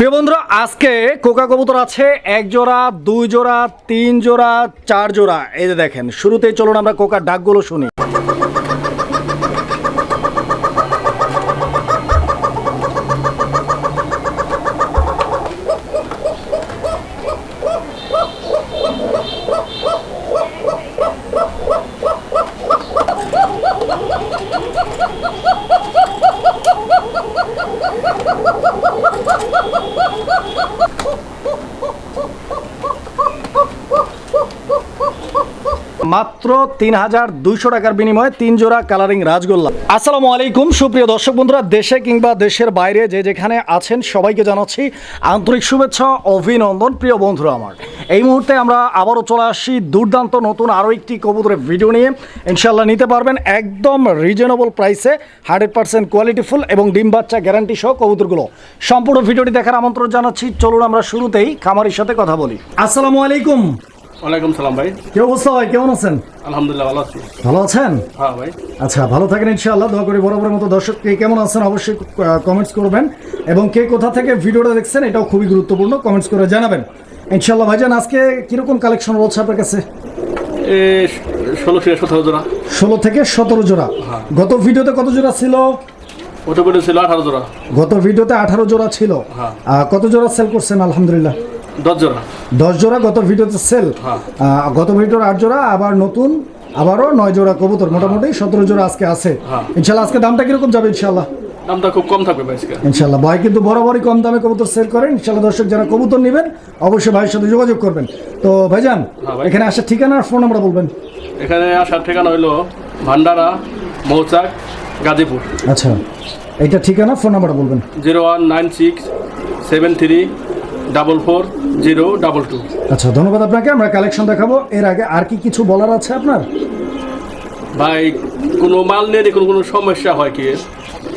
প্রিয় বন্ধুরা, আজকে কোকা কবুতর আছে, এক জোড়া, দুই জোড়া, তিন জোড়া, চার জোড়া। এই যে দেখেন, শুরুতেই চলুন আমরা কোকার ডাকগুলো শুনি। মাত্র তিন হাজার দুইশো টাকার বিনিময়ে তিন জোড়া কালারিং রাজগোল্লা। আসসালামু আলাইকুম, সুপ্রিয় দর্শক বন্ধুরা, দেশে কিংবা দেশের বাইরে যে যেখানে আছেন সবাইকে জানাচ্ছি আন্তরিক শুভেচ্ছা, অভিনন্দন প্রিয় বন্ধুরা আমার। এই মুহূর্তে আমরা আবারও চলে আসছি দুর্দান্ত নতুন আরও একটি কবুতরের ভিডিও নিয়ে। ইনশাল্লাহ নিতে পারবেন একদম রিজনেবল প্রাইসে হান্ড্রেড পার্সেন্ট কোয়ালিটিফুল এবং ডিম বাচ্চা গ্যারান্টি সহ কবুতরগুলো। সম্পূর্ণ ভিডিওটি দেখার আমন্ত্রণ জানাচ্ছি। চলুন আমরা শুরুতেই খামারির সাথে কথা বলি। আসসালামু আলাইকুম। ওয়ালাইকুম সালাম ভাই। কি অবস্থা ভাই? কেমন আছেন? আলহামদুলিল্লাহ ভালো আছি। ভালো আছেন? হ্যাঁ ভাই। আচ্ছা ভালো থাকেন ইনশাআল্লাহ। দোয়া করি বরাবরের মতো দর্শক কে কেমন আছেন অবশ্যই কমেন্টস করবেন। এবং কে কোথা থেকে ভিডিওটা দেখছেন এটাও খুবই গুরুত্বপূর্ণ। কমেন্টস করে জানাবেন। ইনশাআল্লাহ ভাইজান আজকে কীরকম কালেকশন রয়েছে আপনার কাছে? ষোলো থেকে সতেরো জোড়া। ষোলো থেকে সতেরো জোড়া। গত ভিডিওতে কত জোড়া ছিল? ওটা বলে ছিল আঠারো জোড়া। গত ভিডিওতে আঠারো জোড়া ছিল। হ্যাঁ। কত জোড়া সেল করছেন? আলহামদুলিল্লাহ। দশ জোড়া। দশ জোড়া গত ভিডিওতে সেল হ্যাঁ। গত ভিডিওর আট জোড়া আবার নতুন আবারও নয় জোড়া কবুতর মোটামুটি সতেরো জোড়া আজকে আছে। হ্যাঁ। ইনশাল্লাহ আজকে দামটা কীরকম যাবে ইনশাল্লাহ? দামটা খুব কম থাকবে ভাই ইনশাল্লাহ। ভাই কিন্তু বরাবরই কম দামে কবুতর সেল করেন। ইনশাল্লাহ দর্শক যারা কবুতর নেবেন অবশ্যই ভাইয়ের সাথে যোগাযোগ করবেন। তো ভাইজান হ্যাঁ এখানে আসার ঠিকানা আর ফোন নাম্বার বলবেন? এখানে আসার ঠিকানা হইল ভান্ডারা মৌচাক গাজীপুর। আচ্ছা। এইটা ঠিকানা ফোন নাম্বার বলবেন? Zero one nine six seven three double four zero double two আচ্ছা ধন্যবাদ আপনাকে। আমরা কালেকশন দেখাবো। এর আগে আর কি কিছু বলার আছে আপনার? ভাই কোনো মাল নিয়ে কোনো কোনো সমস্যা হয় কি?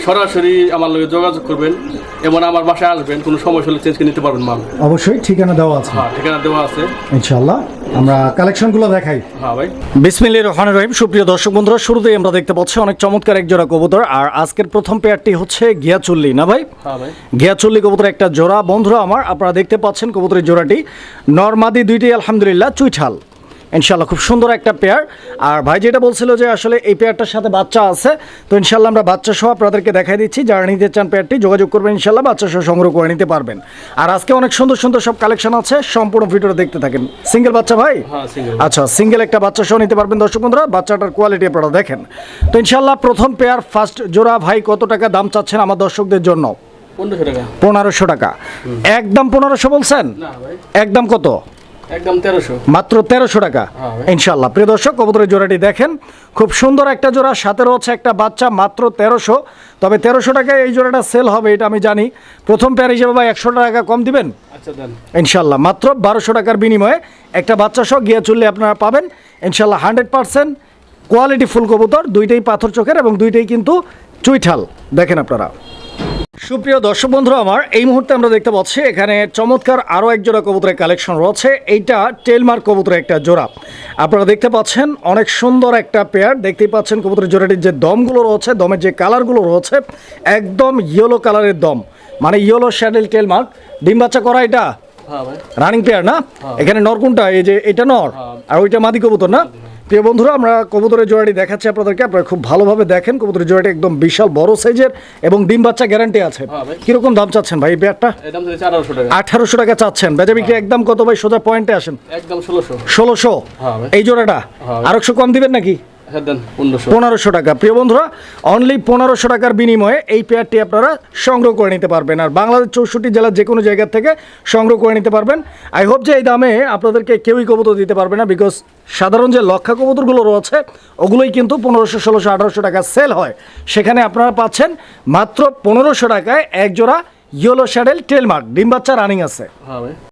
সরাসরি আমার লোকে যোগাযোগ করবেন এবং আমার বাসায় আসবেন কোনো সমস্যা হলে চেঞ্জ করে নিতে পারবেন মাল। অবশ্যই ঠিকানা দেওয়া আছে। হ্যাঁ ঠিকানা দেওয়া আছে। ইনশাল্লাহ আমরা কালেকশনগুলো দেখাই। হ্যাঁ ভাই। বিসমিল্লাহ রহমান রহিম। সুপ্রিয় দর্শক বন্ধুরা শুরুতেই আমরা দেখতে পাচ্ছি অনেক চমৎকার এক জোড়া কবুতর। আর আজকের প্রথম পেয়ারটি হচ্ছে গিয়াচুল্লি না ভাই? হ্যাঁ ভাই। গিয়াচুল্লি কবুতর একটা জোড়া। বন্ধুরা আমার আপনারা দেখতে পাচ্ছেন কবুতরের জোড়াটি। নর্মাদি দুইটি আলহামদুলিল্লাহ চুইঠাল ইনশাল্লাহ খুব সুন্দর একটা পেয়ার আর ভাই যেটা বলছিল যে আসলে এই পেয়ারটার সাথে বাচ্চা আছে তো ইনশাল্লাহ আমরা বাচ্চা সহ আপনাদেরকে দেখাই দিচ্ছি। যারা নিতে চান পেয়ারটি যোগাযোগ করবেন ইনশাল্লাহ বাচ্চা সহ সংগ্রহ করে নিতে পারবেন। আর আজকে অনেক সুন্দর সুন্দর সব কালেকশন আছে সম্পূর্ণ ভিডিওটা দেখতে থাকেন। সিঙ্গেল বাচ্চা ভাই? হ্যাঁ আচ্ছা সিঙ্গেল একটা বাচ্চা সহ নিতে পারবেন দর্শক বন্ধুরা বাচ্চাটার কোয়ালিটি আপনারা দেখেন। তো ইনশাল্লাহ প্রথম পেয়ার ফার্স্ট জোড়া ভাই কত টাকা দাম চাচ্ছেন আমার দর্শকদের জন্য? পনেরোশো টাকা। পনেরোশো টাকা। একদম পনেরোশো বলছেন? একদম কত? একদম তেরোশো। মাত্র তেরোশো টাকা। হ্যাঁ ইনশাল্লাহ। প্রিয় দর্শক কবুতরের জোড়াটি দেখেন। খুব সুন্দর একটা জোড়া সাথে রয়েছে একটা বাচ্চা মাত্র তেরোশো। তবে তেরোশো টাকায় এই জোড়াটা সেল হবে এটা আমি জানি। প্রথম পেয়ার হিসেবে ভাই একশো টাকা কম দিবেন? আচ্ছা ইনশাল্লাহ। মাত্র বারোশো টাকার বিনিময়ে একটা বাচ্চা সহ গিয়ে চললে আপনারা পাবেন। ইনশাল্লাহ হান্ড্রেড পার্সেন্ট কোয়ালিটি ফুল কবুতর দুইটাই পাথর চোখের এবং দুইটাই কিন্তু চুইঠাল। দেখেন আপনারা। সুপ্রিয় দর্শক বন্ধুরা আমার এই মুহূর্তে আমরা দেখতে পাচ্ছি এখানে চমৎকার আরও এক জোড়া কবুতরের কালেকশন রয়েছে। এইটা টেলমার কবুতরের একটা জোড়া। আপনারা দেখতে পাচ্ছেন অনেক সুন্দর একটা পেয়ার দেখতেই পাচ্ছেন কবুতরের জোড়াটির যে দমগুলো রয়েছে দমের যে কালারগুলো রয়েছে একদম ইয়েলো কালারের দম। মানে ইয়েলো শ্যাডেল টেলমার্ক। ডিম বাচ্চা করা এটা? হ্যাঁ রানিং পেয়ার না? এখানে নর কোনটা? এই যে এটা নর? আর ওইটা মাদি কবুতর না? প্রিয় বন্ধুরা আমরা কবুতরের জোড়াটি দেখাচ্ছি আপনাদেরকে। আপনারা খুব ভালোভাবে দেখেন কবুতরের জোড়াটি একদম বিশাল বড় সাইজের এবং ডিম বাচ্চা গ্যারান্টি আছে। হ্যাঁ কীরকম দাম চাচ্ছেন ভাই পেয়ারটা? আঠারোশো টাকা। চাচ্ছেন। বেজা বিক্রি একদম কত ভাই সোজা পয়েন্টে আসেন? একদম ষোলোশো। ষোলোশো? হ্যাঁ এই জোড়াটা? আরেকশো কম দিবেন নাকি? হ্যাঁ পনেরোশো। পনেরোশো টাকা। প্রিয় বন্ধুরা অনলি পনেরোশো টাকার বিনিময়ে এই পেয়ারটি আপনারা সংগ্রহ করে নিতে পারবেন। আর বাংলাদেশ চৌষট্টি জেলার যে কোনো জায়গা থেকে সংগ্রহ করে নিতে পারবেন। আই হোপ যে এই দামে আপনাদেরকে কেউই কবুতর দিতে পারবে না বিকজ সাধারণ যে লক্ষা কবুতরগুলো রয়েছে, ওগুলোই কিন্তু পনেরোশো, ষোলোশো, আঠারোশো টাকা সেল হয়। সেখানে আপনারা পাচ্ছেন মাত্র পনেরোশো টাকায় এক জোড়া ইয়েলো শ্যাডেল টেলমার্ক ডিম বাচ্চা রানিং আছে।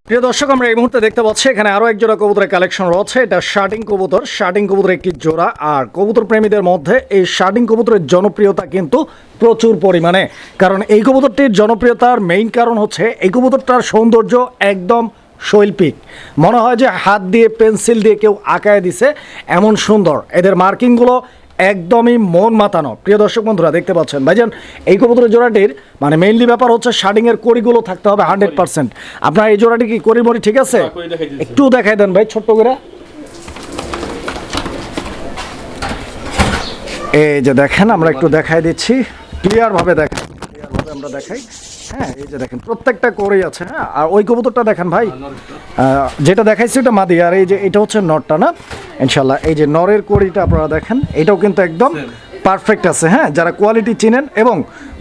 প্রিয় দর্শক আমরা এই মুহূর্তে দেখতে পাচ্ছি এখানে আরও এক জোড়া কবুতরের কালেকশন রয়েছে। এটা শার্টিং কবুতর। শার্টিং কবুতর একটি জোড়া। আর কবুতর প্রেমীদের মধ্যে এই শার্টিং কবুতরের জনপ্রিয়তা কিন্তু প্রচুর পরিমাণে। কারণ এই কবুতরটির জনপ্রিয়তার মেইন কারণ হচ্ছে এই কবুতরটার সৌন্দর্য একদম শৈল্পিক। মনে হয় যে হাত দিয়ে পেন্সিল দিয়ে কেউ আঁকায় দিছে এমন সুন্দর। এদের মার্কিংগুলো একদমই মন মাতানো। প্রিয় দর্শক বন্ধুরা দেখতে পাচ্ছেন। ভাইজান এই কবুতরের জোড়াটির মানে মেইনলি ব্যাপার হচ্ছে শার্ডিং এর কড়িগুলো থাকতে হবে হান্ড্রেড পার্সেন্ট আপনার এই জোড়াটি কি কড়ি মরি ঠিক আছে? হ্যাঁ, দেখাই একটু দেখাই দেন ভাই ছোট্ট করে। এই যে দেখেন আমরা একটু দেখাই দিচ্ছি। ক্লিয়ার ভাবে দেখেন ক্লিয়ার ভাবে আমরা দেখাই। হ্যাঁ এই যে দেখেন প্রত্যেকটা করেই আছে হ্যাঁ? আর ওই কবুতরটা দেখেন ভাই যেটা দেখাইছি ওটা মাদি আর এই যে এটা হচ্ছে নরটা না? ইনশাল্লাহ এই যে নরের কড়িটা আপনারা দেখেন এটাও কিন্তু একদম পারফেক্ট আছে হ্যাঁ? যারা কোয়ালিটি চিনেন এবং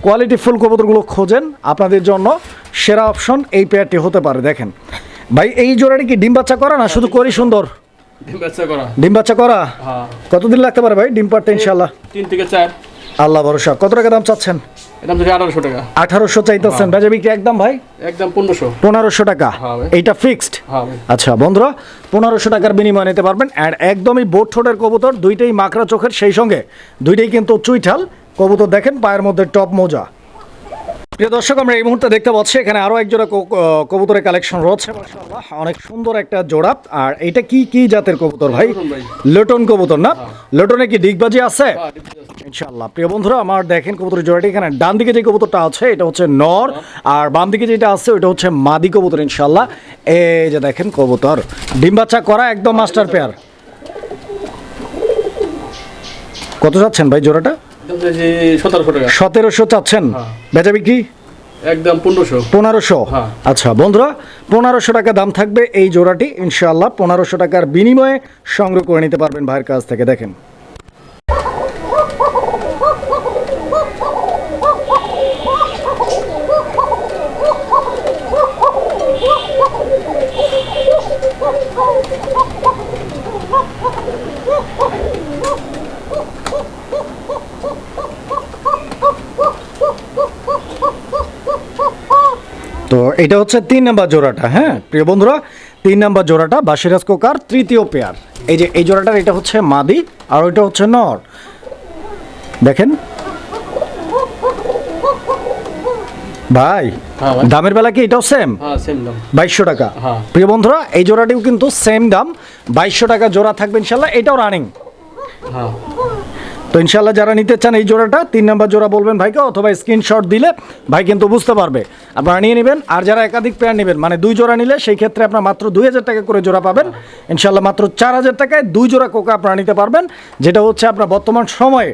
কোয়ালিটি ফুল কবুতরগুলো খোঁজেন আপনাদের জন্য সেরা অপশন এই পেয়ারটি হতে পারে দেখেন। ভাই এই জোড়াটি কি ডিম বাচ্চা করা না শুধু করি সুন্দর? ডিম বাচ্চা করা। ডিম বাচ্চা করা? হ্যাঁ। কতদিন লাগতে পারে ভাই ডিম পারতে ইনশাল্লাহ তিন থেকে চার। আল্লাহ ভরসা। কত টাকা দাম চাচ্ছেন? টাকা। চাইতেছেন। বিক্রি একদম ভাই? টাকা। এইটা ফিক্সড আচ্ছা বন্ধুরা পনেরোশো টাকার বিনিময়ে নিতে পারবেন। আর একদমই বোট ঠোঁটের কবুতর দুইটাই মাকড়া চোখের সেই সঙ্গে দুইটাই কিন্তু চুইঠাল। কবুতর দেখেন পায়ের মধ্যে টপ মোজা। প্রিয় দর্শক আমরা এই মুহূর্তে দেখতে পাচ্ছি এখানে আরও এক জোড়া কবুতরের কালেকশন রয়েছে মাশাআল্লাহ। অনেক সুন্দর একটা জোড়া। আর এটা কি কি জাতের কবুতর ভাই? লটন কবুতর না? লটনে কি ডিগবাজি আছে? হ্যাঁ। ইনশাআল্লাহ। প্রিয় বন্ধুরা আমার দেখেন কবুতরের জোড়াটি। এখানে ডান দিকে যে কবুতরটা আছে এটা হচ্ছে নর। আর বাম দিকে যেটা আছে ওটা হচ্ছে মাদি কবুতর ইনশাআল্লাহ। এই যে দেখেন কবুতর। ডিম বাচ্চা করা একদম মাস্টার পেয়ার কত যাচ্ছেন ভাই জোড়াটা? সতেরোশো চাচ্ছেন? হ্যাঁ। বেচা বিক্রি? একদম পনেরোশো। পনেরোশো? হ্যাঁ। আচ্ছা বন্ধুরা পনেরোশো টাকা দাম থাকবে এই জোড়াটি। ইনশাআল্লাহ পনেরোশো টাকার বিনিময়ে সংগ্রহ করে নিতে পারবেন ভাইয়ের কাছ থেকে। দেখেন। তো এটা হচ্ছে তিন নাম্বার জোড়াটা হ্যাঁ? প্রিয় বন্ধুরা তিন নাম্বার জোড়াটা বাসিরাজ কোকার তৃতীয় পেয়ার। এই যে এই জোড়াটার এটা হচ্ছে মাদি আর ওইটা হচ্ছে নর। দেখেন। ভাই হ্যাঁ দামের বেলা কি এটাও সেম হ্যাঁ বাইশশো টাকা। হ্যাঁ। প্রিয় বন্ধুরা এই জোড়াটিও কিন্তু সেম দাম। বাইশশো টাকা জোড়া থাকবে ইনশাল্লাহ এটাও রানিং হ্যাঁ। তো ইনশাল্লাহ যারা নিতে চান এই জোড়াটা, তিন নাম্বার জোড়া বলবেন ভাইকে, অথবা স্ক্রিনশট দিলে ভাই কিন্তু বুঝতে পারবে। আপনারা নিয়ে নেবেন, আর যারা একাধিক পেয়ার নেবেন মানে দুই জোড়া নিলে সেই ক্ষেত্রে আপনার মাত্র দুই হাজার টাকা করে জোড়া পাবেন। ইনশাল্লাহ মাত্র চার হাজার টাকায় দুই জোড়া কোকা আপনারা নিতে পারবেন, যেটা হচ্ছে আপনার বর্তমান সময়ে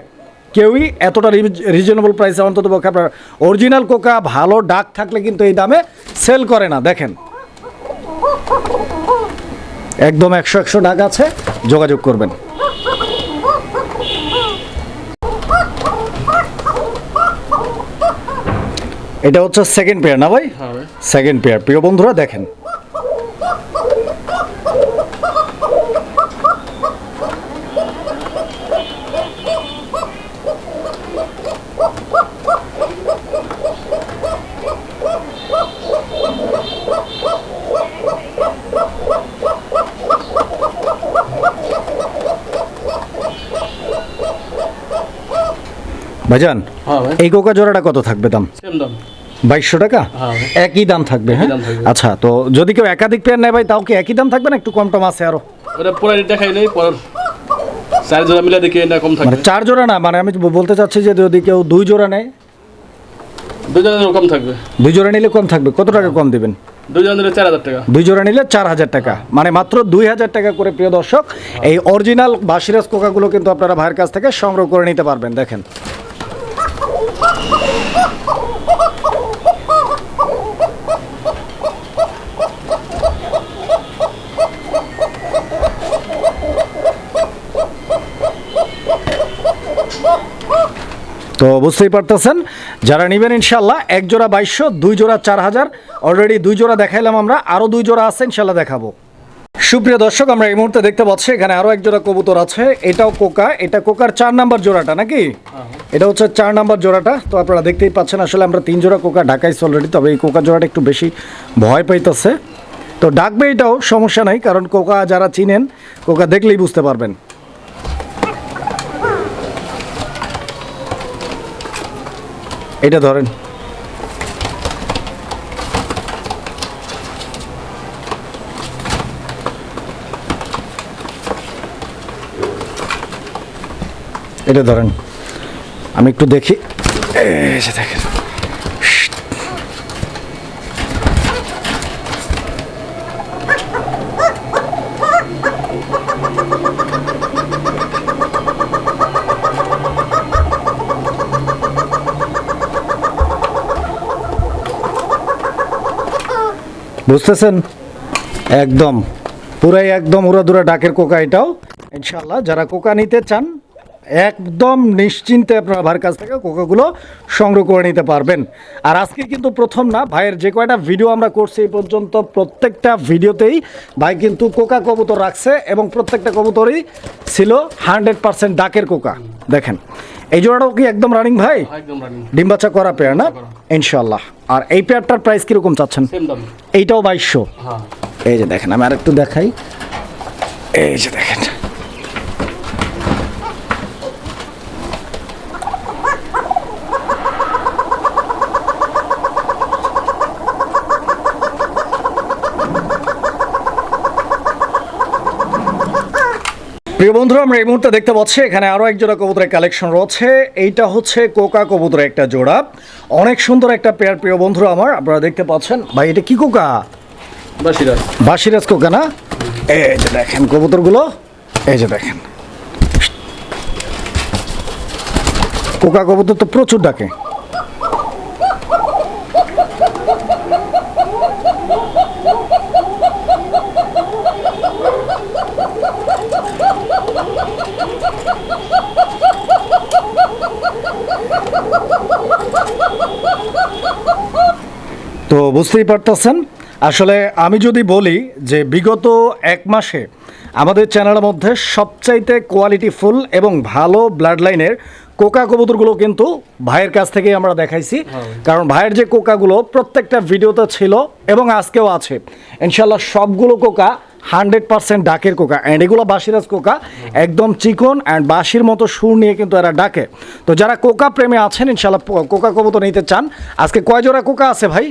কেউই এতটা রিজনেবল প্রাইসে অন্তত পক্ষে আপনার অরিজিনাল কোকা ভালো ডাক থাকলে কিন্তু এই দামে সেল করে না। দেখেন। একদম একশো একশো ডাক আছে, যোগাযোগ করবেন। এটা হচ্ছে সেকেন্ড পেয়ার না ভাই? হ্যাঁ সেকেন্ড পেয়ার প্রিয় বন্ধুরা দেখেন। ভাইজান হ্যাঁ এই কোকা জোড়াটা কত থাকবে দাম? সেম দাম। বাইশশো টাকা? হ্যাঁ একই দাম থাকবে হ্যাঁ? আচ্ছা তো যদি কেউ একাধিক পেয়ার নেয় ভাই তাও কি একই দাম থাকবে না? একটু কম টম আছে আরও। ওটা পরে দেখাই নেই চার জোড়া মিলে দেখি এটা কম মানে থাকবে চার জোড়া না মানে আমি বলতে চাচ্ছি যে যদি কেউ দুই জোড়া নেয় দুজনের কম থাকবে। দুই জোড়া নিলে কম থাকবে। কত টাকা কম দিবেন? দুজন দিলে চার হাজার টাকা। দুই জোড়া নিলে চার হাজার টাকা। মানে মাত্র দুই হাজার টাকা করে প্রিয় দর্শক এই অরিজিনাল বাসিরাজ কোকাগুলো কিন্তু আপনারা ভাইয়ের কাছ থেকে সংগ্রহ করে নিতে পারবেন দেখেন। তো বুঝতেই পারতেছেন। যারা নেবেন ইনশাল্লাহ এক জোড়া বাইশশো, দুই জোড়া চার হাজার অলরেডি দুই জোড়া দেখাইলাম আমরা আরও দুই জোড়া আছে ইনশাল্লাহ দেখাবো। সুপ্রিয় দর্শক, আমরা এই মুহূর্তে দেখতে পাচ্ছি, এখানে আরও এক জোড়া কবুতর আছে, এটাও কোকা, এটা কোকার চার নাম্বার জোড়াটা নাকি? এটা হচ্ছে চার নাম্বার জোড়াটা, তো আপনারা দেখতেই পাচ্ছেন, আসলে আমরা তিন জোড়া কোকা ঢাকাইছি অলরেডি তবে এই কোকা জোড়াটা একটু বেশি ভয় পাইতেছে। তো ডাকবে এটাও, সমস্যা নাই, কারণ কোকা যারা চিনেন, কোকা দেখলেই বুঝতে পারবেন। এটা ধরেন। এটা ধরেন। আমি একটু দেখি। এসে দেখেন। বুঝতেছেন? একদম। পুরাই একদম উড়াদুরা ডাকের কোকা এটাও। ইনশাল্লাহ যারা কোকা নিতে চান, একদম নিশ্চিন্তে আপনার ভাইয়ের কাছ থেকে কোকাগুলো সংগ্রহ করে নিতে পারবেন। আর আজকে কিন্তু প্রথম না, ভাইয়ের যে কয়টা ভিডিও আমরা করছি এই পর্যন্ত প্রত্যেকটা ভিডিওতেই ভাই কিন্তু কোকা কবুতর রাখছে এবং প্রত্যেকটা কবুতরই ছিল হান্ড্রেড পার্সেন্ট ডাকের কোকা। দেখেন এই জোড়াটাও কি একদম রানিং ভাই? একদম রানিং ডিম বাচ্চা করা পেয়ার না? ইনশাল্লাহ আর এই পেয়ারটার প্রাইস কীরকম চাচ্ছেন? এইটাও বাইশশো। হ্যাঁ। এই যে দেখেন আমি আরেকটু দেখাই। এই যে দেখেন। প্রিয় বন্ধুরা আমরা এই মুহূর্তে দেখতে পাচ্ছি এখানে আরও এক জোড়া কবুতরের কালেকশন রয়েছে। এইটা হচ্ছে কোকা কবুতরের একটা জোড়া। অনেক সুন্দর একটা পেয়ার প্রিয় বন্ধুরা আমার আপনারা দেখতে পাচ্ছেন। ভাই এটা কি কোকা? বাসিরাজ বাসিরাজ কোকা না? এই যে দেখেন কবুতরগুলো। এই যে দেখেন। কোকা কবুতর তো প্রচুর ডাকে। তো বুঝতেই পারতেছেন? আসলে আমি যদি বলি যে বিগত এক মাসে আমাদের চ্যানেলের মধ্যে সবচাইতে কোয়ালিটিফুল এবং ভালো ব্লাড লাইনের কোকা কবুতরগুলো কিন্তু ভাইয়ের কাছ থেকেই আমরা দেখাইছি। কারণ ভাইয়ের যে কোকাগুলো প্রত্যেকটা ভিডিওতে ছিল এবং আজকেও আছে। ইনশাল্লাহ সবগুলো কোকা হান্ড্রেড পার্সেন্ট ডাকের কোকা। অ্যান্ড এগুলো বাসিরাজ কোকা একদম চিকন অ্যান্ড বাসির মতো সুর নিয়ে কিন্তু এরা ডাকে। তো যারা কোকা প্রেমে আছেন ইনশাল্লাহ কোকা কবুতর নিতে চান আজকে কয় জোড়া কোকা আছে ভাই?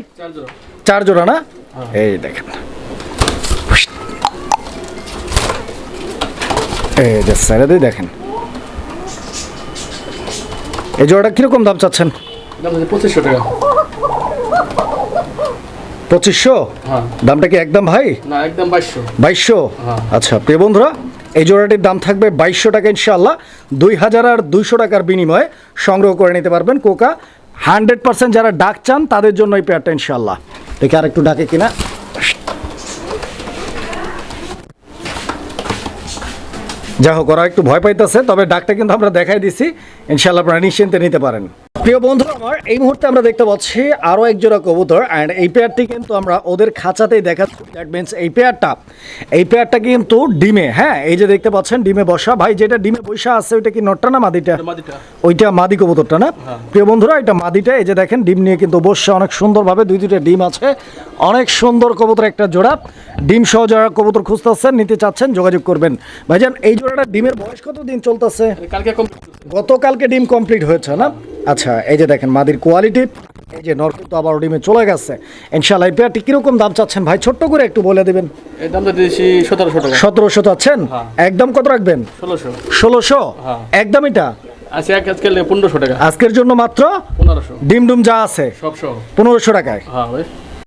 চার জোড়া। না? এই দেখেন। এই যে স্যারে দিয়ে দেখেন। এই জোড়াটা কীরকম দাম চাচ্ছেন? পঁচিশশো টাকা। পঁচিশশো? হ্যাঁ। দামটা কি একদম ভাই? না একদম বাইশশো। বাইশশো? হ্যাঁ। আচ্ছা প্রিয় বন্ধুরা এই জোড়াটির দাম থাকবে বাইশশো টাকা ইনশাল্লাহ দুই হাজার আর দুইশো টাকার বিনিময়ে সংগ্রহ করে নিতে পারবেন কোকা। হান্ড্রেড পার্সেন্ট যারা ডাক চান তাদের জন্য এই পেয়ারটা ইনশাল্লাহ দেখি আর একটু ডাকে কিনা। যা হোক ওরা একটু ভয় পাইতেছে তবে ডাকটা কিন্তু আমরা দেখাই দিছি। ইনশাল্লাহ আপনারা নিশ্চিন্তে নিতে পারেন। প্রিয় বন্ধু আমার এই মুহূর্তে আমরা দেখতে পাচ্ছি আরও এক জোড়া কবুতর অ্যান্ড এই পেয়ারটি কিন্তু আমরা ওদের খাঁচাতেই দেখাচ্ছি। দ্যাট মিনস এই পেয়ারটা এই পেয়ারটা কিন্তু ডিমে হ্যাঁ এই যে দেখতে পাচ্ছেন ডিমে বসা। ভাই যেটা ডিমে বসা আছে ওইটা কি নটটা না মাদিটা? ওইটা মাদি কবুতরটা না? প্রিয় বন্ধুরা এটা মাদিটা এই যে দেখেন ডিম নিয়ে কিন্তু বসছে অনেক সুন্দরভাবে দুই দুইটা ডিম আছে। অনেক সুন্দর কবুতর একটা জোড়া। ডিম সহ যারা কবুতর খুঁজতেছেন নিতে চাচ্ছেন যোগাযোগ করবেন। ভাইজান এই জোড়াটা ডিমের বয়স কত দিন চলতেছে গতকালকে ডিম কমপ্লিট হয়েছে না? আচ্ছা এই যে দেখেন মাদির কোয়ালিটি এই যে নর কিন্তু আবার ডিমে চলে গেছে। ইনশাল্লাহ এই পেয়ারটি কীরকম দাম চাচ্ছেন? ভাই ছোট্ট করে একটু বলে দেবেন। এর দামটা দিয়েছি সতেরোশো টাকা। সতেরোশো চাচ্ছেন? হ্যাঁ। একদম কত রাখবেন? ষোলোশো। ষোলোশো? হ্যাঁ। একদম এটা? টাকা। আজকের জন্য মাত্র ডিম ডুম যা আছে পনেরোশো টাকায়। হ্যাঁ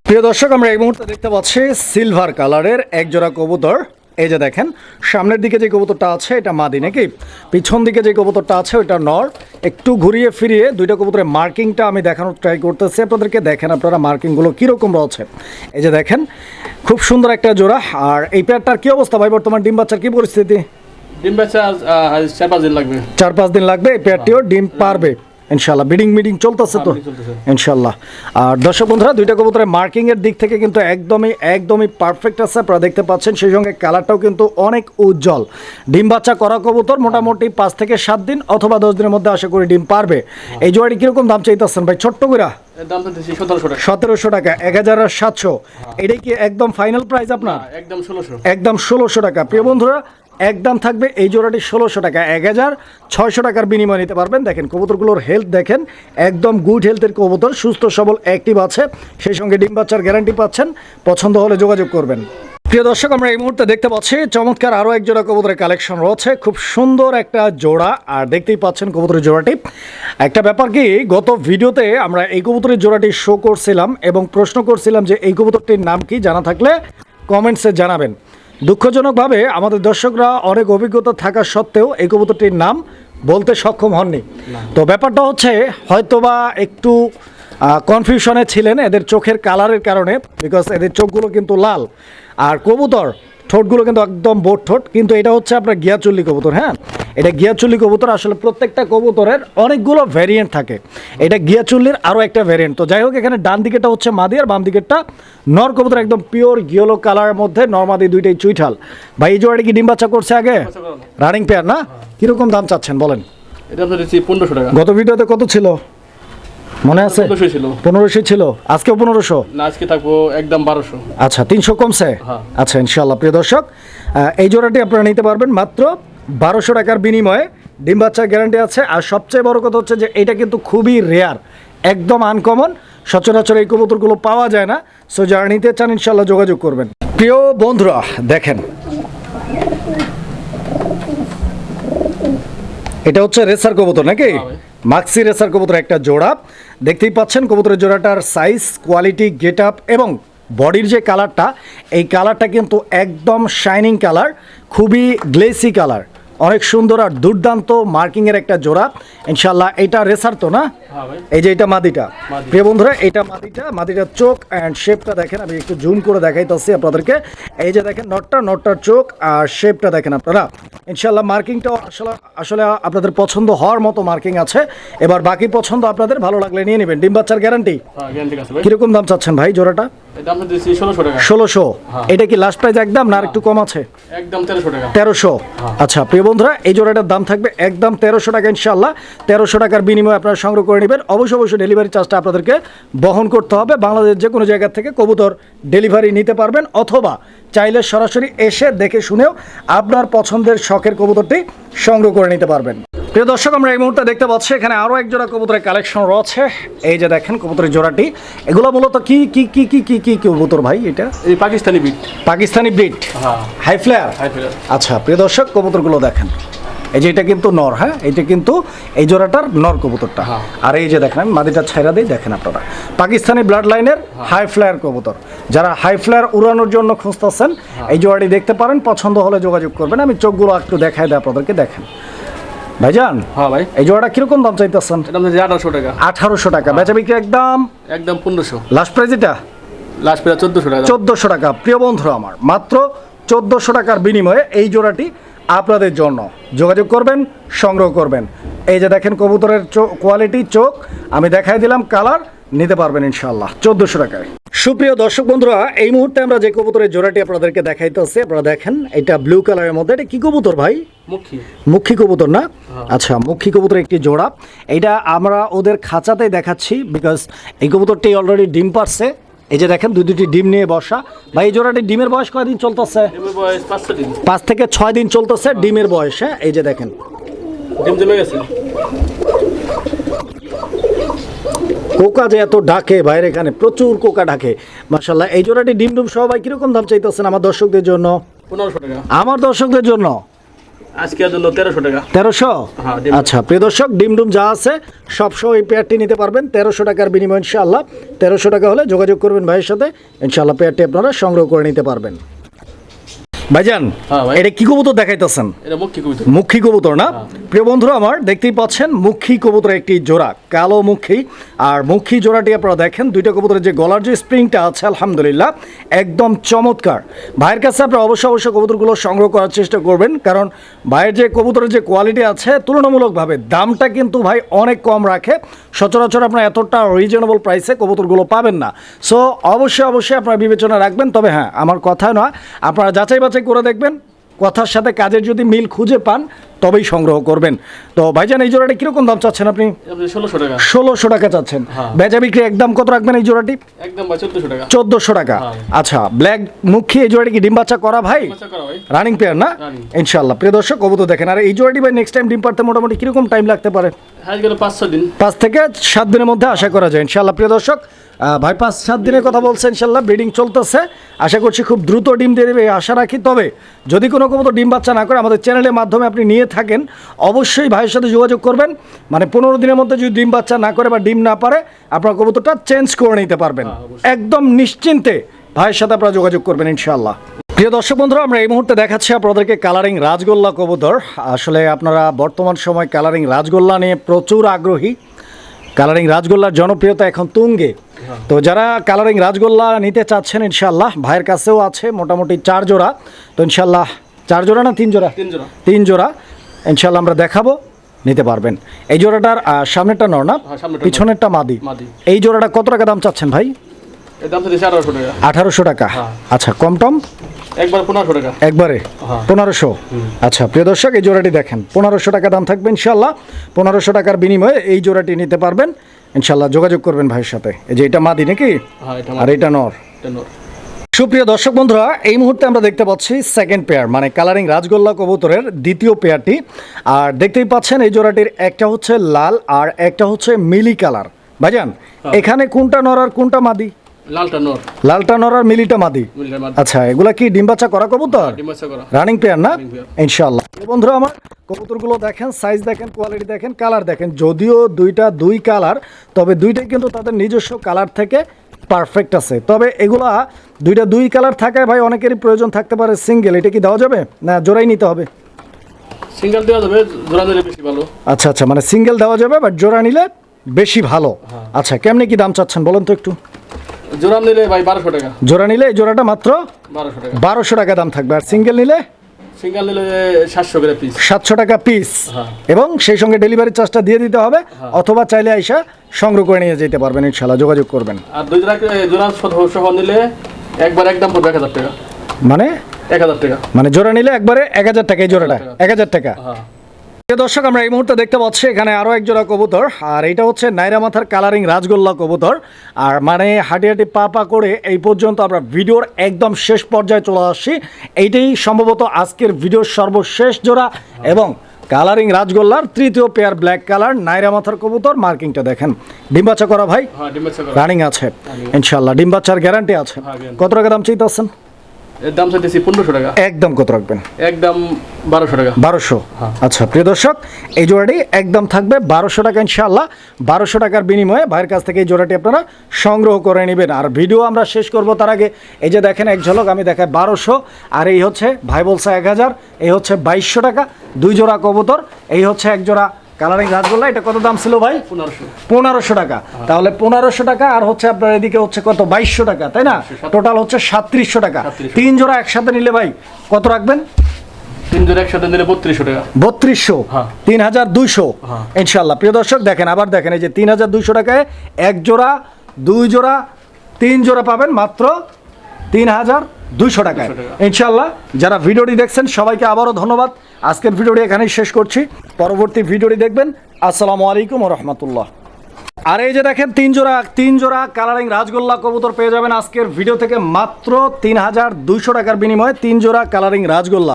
প্রিয় দর্শক আমরা এই মুহূর্তে দেখতে পাচ্ছি সিলভার কালারের এক জোড়া কবুতর। এই যে দেখেন সামনের দিকে যে কবুতরটা আছে এটা মাদি নাকি? পিছন দিকে যে কবুতরটা আছে ওইটা নর। একটু ঘুরিয়ে ফিরিয়ে দুইটা কবুতরের মার্কিংটা আমি দেখানোর ট্রাই করতেছি। আপনাদেরকে দেখেন আপনারা মার্কিংগুলো কীরকম রয়েছে। এই যে দেখেন খুব সুন্দর একটা জোড়া। আর এই পেয়ারটার কী অবস্থা ভাই? বর্তমান ডিম বাচ্চার কী পরিস্থিতি? ডিম বেচা আজ আজ চার পাঁচ দিন লাগবে। চার পাঁচ দিন লাগবে এই পেয়ারটিও ডিম পারবে। ইনশাল্লাহ বিডিং মিটিং চলতেছে তো? হ্যাঁ। ইনশাল্লাহ আর দর্শক বন্ধুরা দুইটা কবুতরের মার্কিং এর দিক থেকে কিন্তু একদমই একদমই পারফেক্ট আছে। আপনারা দেখতে পাচ্ছেন সেই সঙ্গে কালারটাও কিন্তু অনেক উজ্জ্বল। ডিম বাচ্চা করা কবুতর মোটামুটি পাঁচ থেকে সাত দিন অথবা দশ দিনের মধ্যে আশা করি ডিম পারবে। এই জোয়ারি কীরকম দাম চাইতেছেন ভাই? ছোট্ট দিয়েছি সতেরোশো টাকা। এক হাজার সাতশো। এটাই কি একদম ফাইনাল প্রাইস আপনার? হ্যাঁ, একদম ষোলোশো। একদম ষোলোশো টাকা। প্রিয় বন্ধুরা একদম থাকবে এই জোড়াটি ষোলোশো টাকা, এক হাজার ছয়শো টাকার বিনিময় নিতে পারবেন। দেখেন, কবুতরগুলোর হেলথ দেখেন, একদম গুড হেলথের কবুতর, সুস্থ, সবল অ্যাক্টিভ আছে। সেই সঙ্গে ডিম বাচ্চার গ্যারান্টি পাচ্ছেন। পছন্দ হলে যোগাযোগ করবেন। প্রিয় দর্শক, আমরা এই মুহূর্তে দেখতে পাচ্ছি, চমৎকার আরও এক জোড়া কবুতরের কালেকশন রয়েছে। খুব সুন্দর একটা জোড়া, আর দেখতেই পাচ্ছেন কবুতরের জোড়াটি। একটা ব্যাপার কি, গত ভিডিওতে আমরা এই কবুতরের জোড়াটি শো করছিলাম এবং প্রশ্ন করছিলাম যে এই কবুতরটির নাম কি? জানা থাকলে কমেন্টসে জানাবেন। দুঃখজনকভাবে আমাদের দর্শকরা অনেক অভিজ্ঞতা থাকা সত্ত্বেও এই কবুতরটির নাম বলতে সক্ষম হননি। তো ব্যাপারটা হচ্ছে হয়তোবা একটু কনফিউশনে ছিলেন এদের চোখের কালারের কারণে বিকজ এদের চোখগুলো কিন্তু লাল। আর কবুতর ঠোঁটগুলো কিন্তু একদম বোট ঠোঁট কিন্তু এটা হচ্ছে আপনার গিয়াচুল্লি কবুতর হ্যাঁ? এটা গিয়াচুল্লি কবুতর আসলে প্রত্যেকটা কবুতরের অনেকগুলো ভ্যারিয়েন্ট থাকে। এটা গিয়াচুল্লির আরও একটা ভ্যারিয়েন্ট তো যাই হোক এখানে ডান দিকেটা হচ্ছে মাদি আর বাম দিকেরটা নর কবুতর একদম পিওর গিয়েলো কালারের মধ্যে নর্মাদি দুইটাই চুইঠাল। ভাই এই জোড়াটা কি ডিম বাচ্চা করছে আগে? রানিং পেয়ার না? কীরকম দাম চাচ্ছেন বলেন? এটা আপনার পনেরোশো টাকা। গত ভিডিওতে কত ছিল? মনে আছে? পনেরোশো ছিল। আজকেও পনেরোশো? না আজকে থাকব একদম বারোশো। আচ্ছা তিনশো কমছে? হ্যাঁ। আচ্ছা ইনশাল্লাহ প্রিয় দর্শক এই জোড়াটি আপনারা নিতে পারবেন মাত্র বারোশো টাকার বিনিময়ে ডিম বাচ্চার গ্যারান্টি আছে। আর সবচেয়ে বড় কথা হচ্ছে যে এটা কিন্তু খুবই রেয়ার একদম আনকমন সচরাচর এই কবুতরগুলো পাওয়া যায় না। সো যারা নিতে চান ইনশাল্লাহ যোগাযোগ করবেন। প্রিয় বন্ধুরা দেখেন। এটা হচ্ছে রেসার কবুতর নাকি? হ্যাঁ মাক্সি রেসার কবুতর একটা জোড়া। দেখতেই পাচ্ছেন কবুতরের জোড়াটার সাইজ কোয়ালিটি গেট আপ এবং বডির যে কালারটা এই কালারটা কিন্তু একদম শাইনিং কালার খুবই গ্লেসি কালার অনেক সুন্দর আর দুর্দান্ত মার্কিংয়ের একটা জোড়া। ইনশাল্লাহ এটা রেসার তো না? হ্যাঁ এই যে এটা মাদিটা। প্রিয় বন্ধুরা এটা মাদিটা। মাদিটার চোখ অ্যান্ড শেপটা দেখেন আমি একটু জুম করে দেখাইতেছি আপনাদেরকে। এই যে দেখেন নটটা নটটার চোখ আর শেপটা দেখেন আপনারা। ইনশাল্লাহ মার্কিংটাও আসলে আসলে আপনাদের পছন্দ হওয়ার মতো মার্কিং আছে। এবার বাকি পছন্দ আপনাদের ভালো লাগলে নিয়ে নেবেন। ডিম বাচ্চার গ্যারান্টি হ্যাঁ গ্যারান্টি আছে ভাই। কীরকম দাম চাচ্ছেন ভাই জোড়াটা? ষোলোশো হ্যাঁ। এটা কি লাস্ট প্রাইস একদম না আর একটু কম আছে? একদম তেরোশো। হ্যাঁ। আচ্ছা প্রিয় বন্ধুরা, এই জোড়াটার দাম থাকবে একদম তেরোশো টাকা ইনশাল্লাহ তেরোশো টাকার বিনিময়ে আপনারা সংগ্রহ করে নেবেন। অবশ্য অবশ্যই ডেলিভারি চার্জটা আপনাদেরকে বহন করতে হবে। বাংলাদেশ যে কোনো জায়গা থেকে কবুতর ডেলিভারি নিতে পারবেন অথবা চাইলে সরাসরি এসে দেখে শুনেও আপনার পছন্দের শখের কবুতরটি সংগ্রহ করে নিতে পারবেন। প্রিয় দর্শক আমরা এই মুহূর্তে দেখতে পাচ্ছি এখানে আরও এক জোড়া কবুতরের কালেকশন রয়েছে। এই যে দেখেন কবুতরের জোড়াটি। এগুলো মূলত কি কি কি কি কি কি কবুতর ভাই এটা? এই পাকিস্তানি বিট পাকিস্তানি ব্রিড হ্যাঁ। হাই ফ্লেয়ার আচ্ছা প্রিয় দর্শক কবুতরগুলো দেখেন। এই যে এটা কিন্তু নর হ্যাঁ? এটা কিন্তু এই জোড়াটার নর কবুতরটা। হ্যাঁ। আর এই যে দেখেন আমি মাদিটা ছাইরা দিই দেখেন আপনারা। পাকিস্তানি ব্লাড লাইনের হাই ফ্লায়ার কবুতর। যারা হাই ফ্লায়ার উড়ানোর জন্য খুঁজতেছেন এই জোড়াটি দেখতে পারেন পছন্দ হলে যোগাযোগ করবেন। আমি চোখগুলো একটু দেখাই দেয় আপনাদেরকে দেখেন। ভাইজান হ্যাঁ ভাই। এই জোড়াটা কীরকম দাম চাইতেছেন? আঠারোশো টাকা। আঠারোশো টাকা। বেচা বিক্রি একদম? একদম পনেরোশো। লাস্ট প্রাইজ এটা? লাস্ট পেয়ে চোদ্দোশো টাকা। চোদ্দোশো টাকা। প্রিয় বন্ধুরা আমার মাত্র চোদ্দোশো টাকার বিনিময়ে এই জোড়াটি আপনাদের জন্য। যোগাযোগ করবেন সংগ্রহ করবেন। এই যে দেখেন কবুতরের কোয়ালিটি চোখ আমি দেখাই দিলাম কালার নিতে পারবেন ইনশাল্লাহ চোদ্দোশো টাকায়। সুপ্রিয় দর্শক বন্ধুরা এই মুহূর্তে আমরা যে কবুতরের জোড়াটি আপনাদেরকে দেখাইতেছি আপনারা দেখেন এটা ব্লু কালারের মধ্যে। এটা কি কবুতর ভাই? মুখী। কবুতর না? আচ্ছা মুখী কবুতর একটি জোড়া। এটা আমরা ওদের খাঁচাতেই দেখাচ্ছি বিকজ এই কবুতরটি অলরেডি ডিম পারছে। এই যে দেখেন দুই দুটি ডিম নিয়ে বসা। ভাই এই জোড়াটি ডিমের বয়স কয়দিন চলতেছে? পাঁচ থেকে ছয় দিন চলতেছে ডিমের বয়স। হ্যাঁ এই যে দেখেন। ডিম জমে গেছে। কোকা যে এত ডাকে বাইরে এখানে প্রচুর কোকা ডাকে। মাসাল্লাহ এই জোড়াটি ডিম ডুম সবাই কীরকম দাম চাইতেছেন আমার দর্শকদের জন্য? পনেরোশো টাকা। আমার দর্শকদের জন্য? আজকের জন্য তেরোশো টাকা। তেরোশো? হ্যাঁ, আচ্ছা প্রিয় দর্শক ডিম ডুম যা আছে এই পেয়ারটি নিতে পারবেন। তেরোশো টাকার বিনিময় ইনশাআল্লাহ। তেরোশো টাকা হলে যোগাযোগ করবেন ভাইয়ের সাথে। ইনশাআল্লাহ পেয়ারটি আপনারা সংগ্রহ করে নিতে পারবেন। ভাইজান হ্যাঁ, এটা কি কবুতর দেখাইতেছেন? মুখী মুখী কবুতর না? প্রিয় বন্ধুরা আমার দেখতেই পাচ্ছেন মুখী কবুতর একটি জোড়া কালো মুখী। আর মুখী জোড়াটি আপনারা দেখেন দুইটা কবুতরের যে গলার যে স্প্রিংটা আছে আলহামদুলিল্লাহ একদম চমৎকার। ভাইয়ের কাছে আপনারা অবশ্যই অবশ্যই কবুতরগুলো সংগ্রহ করার চেষ্টা করবেন কারণ ভাইয়ের যে কবুতরের যে কোয়ালিটি আছে তুলনামূলকভাবে দামটা কিন্তু ভাই অনেক কম রাখে। সচরাচর আপনার এতটা রিজনেবল প্রাইসে কবুতরগুলো পাবেন না। সো অবশ্যই অবশ্যই আপনারা বিবেচনা রাখবেন। তবে হ্যাঁ আমার কথা নয় আপনারা যাচাই বাছাই করে দেখবেন কথার সাথে কাজের যদি মিল খুঁজে পান তবেই সংগ্রহ করবেন। তো ভাইজান এই জোড়াটি কীরকম দাম চাচ্ছেন আপনি? ষোলোশো টাকা। ষোলোশো টাকা চাচ্ছেন। হ্যাঁ। বেচা বিক্রি একদম কত রাখবেন এই জোড়াটি? একদম চোদ্দশো টাকা। চোদ্দোশো টাকা। হ্যাঁ। আচ্ছা ব্ল্যাক মুখী এই জোড়াটি কি ডিম বাচ্চা করা ভাই? রানিং পেয়ার না। ইনশাল্লাহ প্রিয় দর্শক কবুতর দেখেন। আর এই জোড়াটি ভাই নেক্সট টাইম ডিম পারতে মোটামুটি কীরকম টাইম লাগতে পারে? পাঁচ দিন। পাঁচ থেকে সাত দিনের মধ্যে আশা করা যায়। ইনশাল্লাহ প্রিয় দর্শক ভাই পাঁচ সাত দিনের কথা বলছে ইনশাল্লাহ ব্রিডিং চলতেছে। আশা করছি খুব দ্রুত ডিম দিয়ে দেবে আশা রাখি। তবে যদি কোনো কবুতর ডিম বাচ্চা না করে আমাদের চ্যানেলের মাধ্যমে আপনি নিয়ে থাকেন অবশ্যই ভাইয়ের সাথে যোগাযোগ করবেন। মানে পনেরো দিনের মধ্যে যদি ডিম বাচ্চা না করে বা ডিম না পারে আপনার কবুতরটা চেঞ্জ করে নিতে পারবেন। হ্যাঁ, একদম নিশ্চিন্তে ভাইয়ের সাথে আপনারা যোগাযোগ করবেন ইনশাল্লাহ প্রিয় দর্শক বন্ধুরা আমরা এই মুহূর্তে দেখাচ্ছি আপনাদেরকে কালারিং রাজগোল্লা কবুতর। আসলে আপনারা বর্তমান সময় কালারিং রাজগোল্লা নিয়ে প্রচুর আগ্রহী। কালারিং রাজগোল্লার জনপ্রিয়তা এখন তুঙ্গে। তো যারা কালারিং রাজগোল্লা নিতে চাচ্ছেন ইনশাল্লাহ ভাইয়ের কাছেও আছে মোটামুটি চার জোড়া। তো ইনশাল্লাহ চার জোড়া না তিন জোড়া? তিন জোড়া। ইনশাল্লাহ আমরা দেখাবো নিতে পারবেন। এই জোড়াটার সামনেরটা নর না? হ্যাঁ। পিছনেরটা মাদি। এই জোড়াটা কত টাকা দাম চাচ্ছেন ভাই? টাকা। আঠারোশো টাকা। হ্যাঁ। আচ্ছা কম টম? একবার পনেরোশো টাকা। একবারে? হ্যাঁ। পনেরোশো? আচ্ছা প্রিয় দর্শক এই জোড়াটি দেখেন। পনেরোশো টাকা দাম থাকবে ইনশাল্লাহ পনেরোশো টাকার বিনিময়ে এই জোড়াটি নিতে পারবেন। ইনশাল্লাহ যোগাযোগ করবেন ভাইয়ের সাথে। এই যে এটা মাদি নাকি? হ্যাঁ আর এটা নর। সুপ্রিয় দর্শক বন্ধুরা এই মুহূর্তে আমরা দেখতে পাচ্ছি সেকেন্ড পেয়ার মানে কালারিং রাজগোল্লা কবুতরের দ্বিতীয় পেয়ারটি আর দেখতেই পাচ্ছেন এই জোড়াটির একটা হচ্ছে লাল আর একটা হচ্ছে মিলি কালার ভাইজান এখানে কোনটা নর আর কোনটা মাদি? লালটা নর। আর মিলিটা মাদি? আচ্ছা এগুলা কি ডিম বাচ্চা করা কবুতর? রানিং পেয়ার না? বন্ধুরা আমার কবুতরগুলো দেখেন সাইজ দেখেন কোয়ালিটি দেখেন কালার দেখেন। যদিও দুইটা দুই কালার তবে দুইটাই কিন্তু তাদের নিজস্ব কালার থেকে পারফেক্ট আছে। তবে এগুলা দুইটা দুই কালার থাকায় ভাই অনেকেরই প্রয়োজন থাকতে পারে সিঙ্গেল এটা কি দেওয়া যাবে? না জোড়াই নিতে হবে? সিঙ্গেল দেওয়া যাবে জোড়া নিলে বেশি ভালো। আচ্ছা আচ্ছা মানে সিঙ্গেল দেওয়া যাবে বাট জোড়া নিলে বেশি ভালো। আচ্ছা কেমনি কি দাম চাচ্ছেন বলেন তো একটু? জোড়া নিলে ভাই টাকা। জোড়া নিলে জোড়াটা মাত্র টাকা। টাকা দাম থাকবে। আর সিঙ্গেল নিলে? সিঙ্গেল নিলে সাতশো করে পিস সাতশো টাকা পিস হ্যাঁ। এবং সেই সঙ্গে ডেলিভারি চার্জটা দিয়ে দিতে হবে অথবা চাইলে আইসা সংগ্রহ করে নিয়ে যেতে পারবেন যোগাযোগ করবেন। আর দুই জোড়া সহ নিলে একবার একদম পড়বে এক হাজার টাকা। মানে? টাকা। মানে জোড়া নিলে একবারে এক হাজার টাকা এই জোড়াটা। টাকা। এক হাজার টাকা। হ্যাঁ। দর্শক আমরা এই মুহূর্তে দেখতে পাচ্ছি এখানে আরও এক জোড়া কবুতর আর এটা হচ্ছে নাইরা মাথার কালারিং রাজগোল্লা কবুতর। আর মানে হাঁটি হাঁটি পা পা করে এই পর্যন্ত আমরা ভিডিওর একদম শেষ পর্যায়ে চলে আসছি। এইটাই সম্ভবত আজকের ভিডিওর সর্বশেষ জোড়া এবং কালারিং রাজগোল্লার তৃতীয় পেয়ার ব্ল্যাক কালার নাইরা মাথার কবুতর। মার্কিংটা দেখেন। ডিম বাচ্চা করা ভাই? হ্যাঁ ডিম বাচ্চা রানিং আছে। ইনশাল্লাহ ডিম বাচ্চার গ্যারান্টি আছে। হ্যাঁ, কত টাকা দাম চাইতেছেন? এর দাম চাইতেছি পনেরোশো টাকা। একদম কত রাখবেন? একদম বারোশো টাকা। বারোশো? হ্যাঁ। আচ্ছা প্রিয় দর্শক এই জোড়াটি একদম থাকবে বারোশো টাকা ইনশাল্লাহ বারোশো টাকার বিনিময়ে ভাইয়ের কাছ থেকে এই জোড়াটি আপনারা সংগ্রহ করে নেবেন। আর ভিডিও আমরা শেষ করব তার আগে এই যে দেখেন এক ঝলক আমি দেখাই বারোশো। আর এই হচ্ছে ভাই বলছে এক হাজার এই হচ্ছে বাইশশো টাকা দুই জোড়া কবুতর এই হচ্ছে এক জোড়া কালারিং রাজগোল্লা এটা কত দাম ছিল ভাই? পনেরোশো। টাকা। তাহলে পনেরোশো টাকা আর হচ্ছে আপনার এদিকে হচ্ছে কত? বাইশশো টাকা তাই না? টোটাল হচ্ছে সাতত্রিশশো টাকা। তিন জোড়া একসাথে নিলে ভাই কত রাখবেন? হ্যাঁ। হ্যাঁ। ইনশাল্লাহ প্রিয় দর্শক দেখেন আবার দেখেন এই যে তিন হাজার দুইশো টাকায় এক জোড়া দুই জোড়া তিন জোড়া পাবেন মাত্র তিন হাজার দুইশো টাকায়। 200 ইনশাল্লাহ যারা ভিডিওটি দেখছেন সবাইকে আবারও ধন্যবাদ। আজকের ভিডিওটি এখানেই শেষ করছি। পরবর্তী ভিডিওটি দেখবেন। আসসালামু আলাইকুম রহমতুল্লাহ। আর এই যে দেখেন, তিন জোড়া তিন জোড়া কালারিং রাজগোল্লা কবুতর পেয়ে যাবেন আজকের ভিডিও থেকে মাত্র তিন হাজার দুইশো টাকার বিনিময়ে তিন জোড়া কালারিং রাজগোল্লা।